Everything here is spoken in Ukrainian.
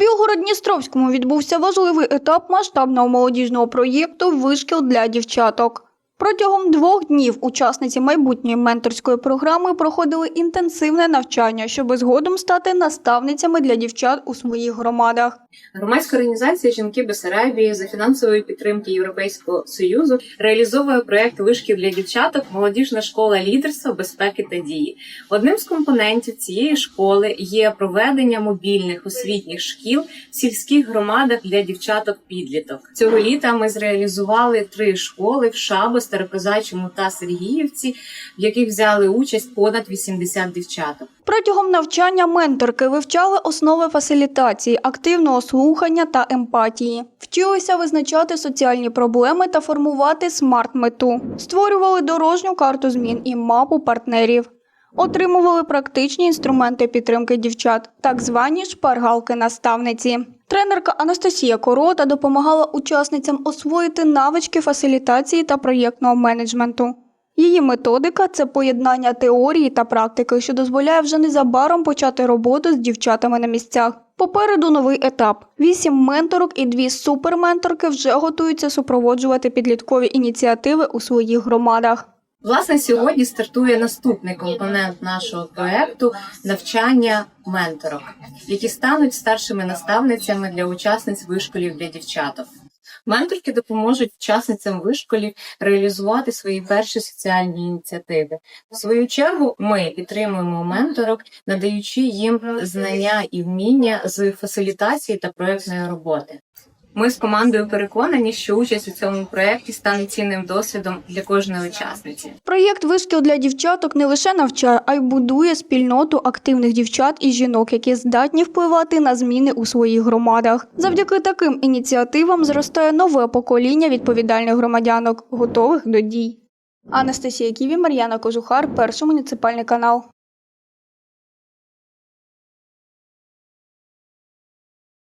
Білгород-Дністровському відбувся важливий етап масштабного молодіжного проєкту Вишкіл для дівчаток. Протягом двох днів учасниці майбутньої менторської програми проходили інтенсивне навчання, щоб згодом стати наставницями для дівчат у своїх громадах. Громадська організація Жінки Бесарабії за фінансової підтримки Європейського союзу реалізовує проект вишкіл для дівчаток Молодіжна школа лідерства, безпеки та дії. Одним з компонентів цієї школи є проведення мобільних освітніх шкіл в сільських громадах для дівчаток-підліток. Цього літа ми зреалізували три школи в Шабо, Старокозачому та Сергіївці, в яких взяли участь понад 80 дівчаток. Протягом навчання менторки вивчали основи фасилітації, активного слухання та емпатії, вчилися визначати соціальні проблеми та формувати смарт-мету, створювали дорожню карту змін і мапу партнерів, отримували практичні інструменти підтримки дівчат, так звані шпаргалки наставниці. Тренерка Анастасія Корота допомагала учасницям освоїти навички фасилітації та проєктного менеджменту. Її методика це поєднання теорії та практики, що дозволяє вже незабаром почати роботу з дівчатами на місцях. Попереду новий етап: вісім менторок і дві суперменторки вже готуються супроводжувати підліткові ініціативи у своїх громадах. Власне, сьогодні стартує наступний компонент нашого проекту навчання менторок, які стануть старшими наставницями для учасниць вишколів для дівчаток. Менторки допоможуть учасницям вишколів реалізувати свої перші соціальні ініціативи. В свою чергу, ми підтримуємо менторок, надаючи їм знання і вміння з фасилітації та проектної роботи. Ми з командою переконані, що участь у цьому проєкті стане цінним досвідом для кожної учасниці. Проєкт Вишкіл для дівчаток не лише навчає, а й будує спільноту активних дівчат і жінок, які здатні впливати на зміни у своїх громадах. Завдяки таким ініціативам зростає нове покоління відповідальних громадянок, готових до дій. Анастасія Ківі, Мар'яна Кожухар, перший муніципальний канал.